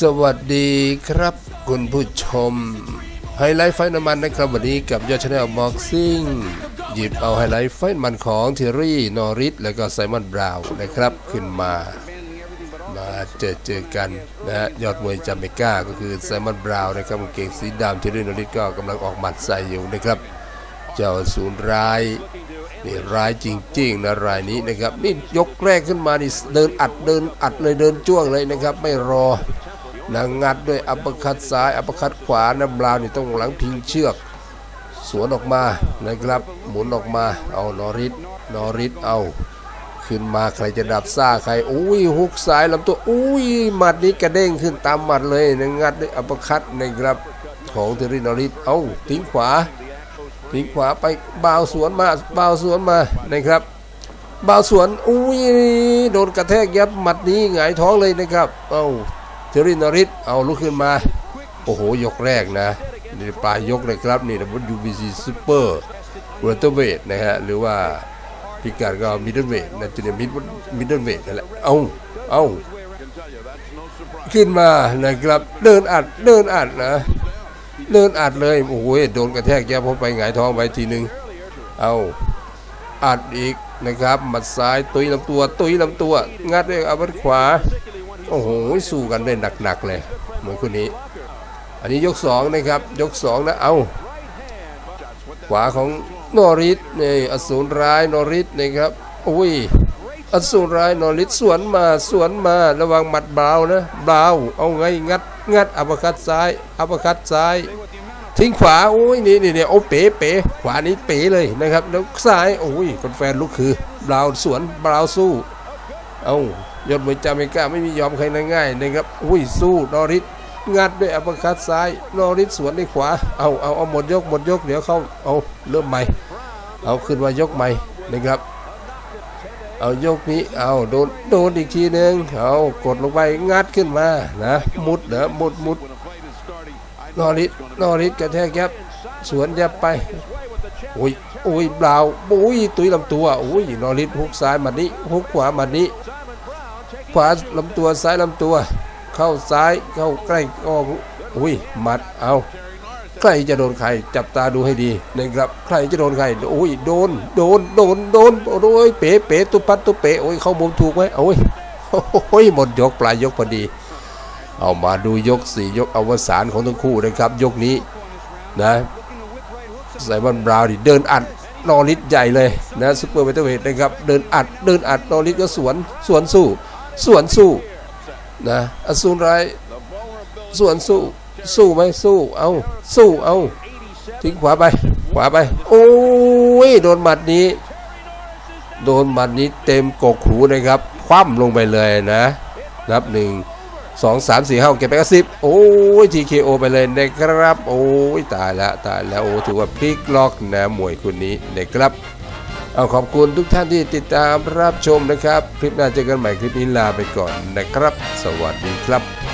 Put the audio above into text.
สวัสดีครับคุณผู้ชม ไฮไลท์ไฟน้ำมันนะครับวันนี้กับยอดชาแนลบ็อกซิ่งหยิบเอาไฮไลท์ไฟน้ำมันของเทอรี่นอริสและก็ไซมอนบราวน์นะครับ ขึ้นมา มาเจอเจอกันนะฮะยอดมวยจาเมกาก็คือไซมอนบราวน์นะครับกางเกงสีดำเทอรี่นอริสก็กำลังออกหมัดใส่อยู่นะครับ เจ้าศูนย์ร้ายนี่ร้ายจริงๆนะรายนี้นะครับนี่ยกแรกขึ้นมานี่เดินอัดเดินอัดเลยเดินจ้วงเลยนะครับ ไม่รอ นางงัดด้วยอัปเปอร์คัดซ้ายอัปเปอร์คัดขวานะบราวน์นี่ต้องหลังพิงเชือก สวนออกมานะครับ หมุนออกมาเอานอริสนอริสเอา ขึ้นมาใครจะดับซ่าใครอุ้ยฮุกซ้ายลำตัวอุ้ยหมัดนี้กระเด้งขึ้นตามหมัดเลยนะงัดด้วยอัปเปอร์คัดนะครับของเทรินอริสเอาทิ้งขวาทิ้งขวาไปบ่าวสวนมาบ่าวสวนมานะครับบ่าวสวนอุ้ยโดนกระแทกยับหมัดนี้หงายท้องเลยนะครับ เอา เทอรินอริสเอาลุกขึ้นมา โอ้โห ยกแรกนะนี่ปลายยกเลยครับ นี่นะบน UBC Super w e l t e r w e i g h t นะฮะ หรือว่าพิกัดก็ Middle Weight นะจุดนี้ Middle Weight นั่นแหละ เอาเอาขึ้นมานะครับ เดินอัด เดินอัดนะ เดินอัดเลย โอ้โห โดนกระแทกแย่พอไปหงายท้องไปทีนึง เอาอัดอีกนะครับ หมัดซ้าย ตุยลำตัว ตุยลำตัว งัดด้วยอาวุธขวา โอ้โหสู้กันได้หนักๆเลยเหมือนคนนี้ อันนี้ยกสองนะครับยกสองนะเอาขวาของนอริสนี่อสูรร้ายนอริสนะครับโอ้ยอสูรร้ายนอริสสวนมาสวนมาระวังหมัดเบาวนะเบาวเอาไงงัดงัดอัปเปร์คัดซ้ายอัปเปร์คัดซ้ายทิ้งขวาโอ้ยนี่นี่นี่โอ้เป๋เป๋ขวานี้เป๋เลยนะครับแล้วซ้ายโอ้ยคนแฟนลูกคือ บราวสวนบราวสู้ เอา ยอดมวยจาเมกาไม่มียอมใครง่ายๆนะครับอุ้ยสู้นอริสงัดด้วยอัปคัดซ้ายนอริสสวนด้วยขวาเอาเอาเอาหมดยกหมดยกเดี๋ยวเขาเอาเริ่มใหม่ เอาขึ้นมายกใหม่นะครับ เอายกนี้เอาโดนโดนอีกทีหนึ่งเอากดลงไปงัดขึ้นมานะมุดเหรอมุดมุดนอริสนอริสกระแทกยับสวนยับไปโอ้ยโอ้ยเปล่าโอ้ยตุยลำตัวโอ้ยนอริสฮุกซ้ายมัดนี้ฮุกขวามัดนี้ ขวาลำตัวซ้ายลำตัว เข้าซ้ายเข้าใกล้ออกอุ้ยหมัดเอาใครจะโดนใครจับตาดูให้ดีนะครับใครจะโดนใครโอ้ยโดนโดนโดนโดนโอ้ยเป๋เป๋ตุปัดตุเป๋โอ้ยเข้ามุมถูกไหมโอ้ยโอ้ยหมดยกปลายยกพอดี เอามาดูยกสี่ยกอวสานของทั้งคู่นะครับ ยกนี้นะไซมอนบราวน์นี่เดินอัดนอริสใหญ่เลยนะซุปเปอร์เวเทอร์เวทนะครับเดินอัดเดินอัดนอริสก็สวนสวนสู้ สวนสู้นะอสูรร้ายสวนสู้ สู้ไหมสู้ เอาสู้เอาทิ้งขวาไป ขวาไป โอ้ยโดนหมัดนี้ โดนหมัดนี้เต็มกกหูนะครับ คว่ำลงไปเลยนะ นับหนึ่งสองสามสี่ห้าเก็บไปก็สิบโอ้ย TKO ไปเลยนะครับ โอ้ยตายแล้วตายแล้วโอ้ถือว่าพลิกล็อกนะมวยคนนี้นะครับ เอาขอบคุณทุกท่านที่ติดตามรับชมนะครับ คลิปหน้าเจอกันใหม่คลิปนี้ลาไปก่อนนะครับ สวัสดีครับ